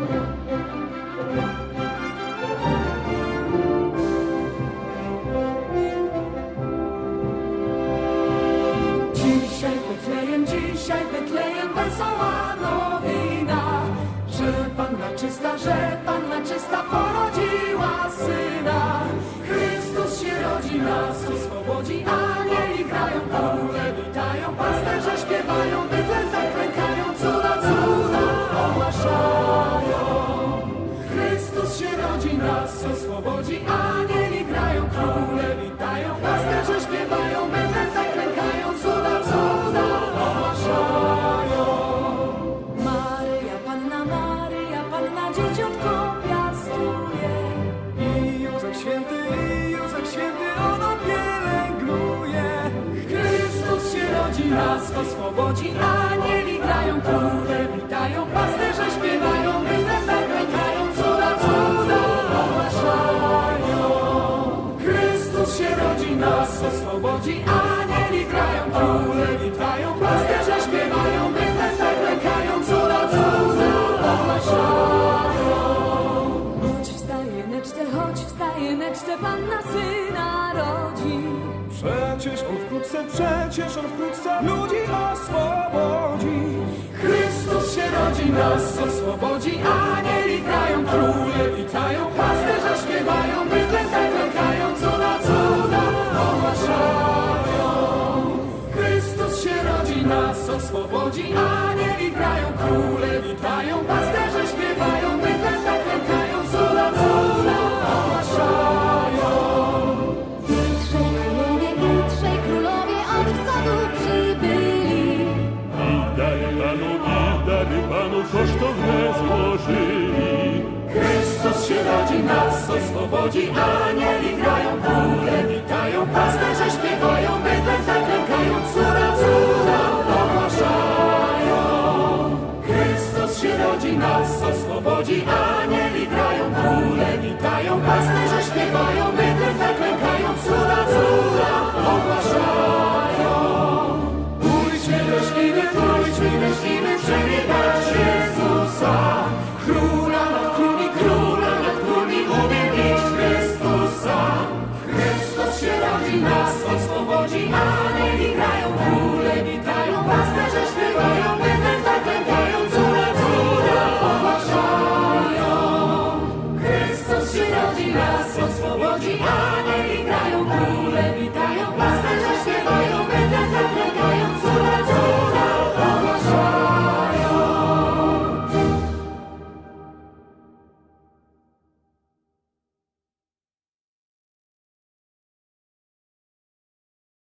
Dzisiaj w dzisiaj w wesoła nowina, że Panna czysta, że Panna czysta porodziła syna. Chrystus się rodzi, nas anieli grają, króle witają, pasterze śpiewają, bydle tak klękają, cuda, cuda ogłaszają. Maryja, Panna Maryja, Panna Dzieciątko piastuje. I Józef święty, i Józef święty, ono pielęgnuje. Chrystus się rodzi, nas oswobodzi, anieli grają, króle nas oswobodzi, anieli grają, króle witają, pasterze śpiewają, bydle tak klękają, cuda, cuda ogłaszają. Choć wstaje neczce, choć wstaje neczce, Panna syna rodzi. Przecież on wkrótce, przecież on wkrótce ludzi oswobodzi. Chrystus się rodzi, nas oswobodzi, anieli grają, króle nas oswobodzi, anieli grają, króle witają, pasterze śpiewają, bydle tak klękają, cuda, cuda ogłaszają. Trzej królowie i trzej królowie od wschodu przybyli. I dary panu, i dary panu kosztowne złożyli. Chrystus się rodzi, nas oswobodzi, anieli grają, króle witają, pasterze śpiewają, oswobodzi, anieli grają, króle witają, pasterze śpiewają,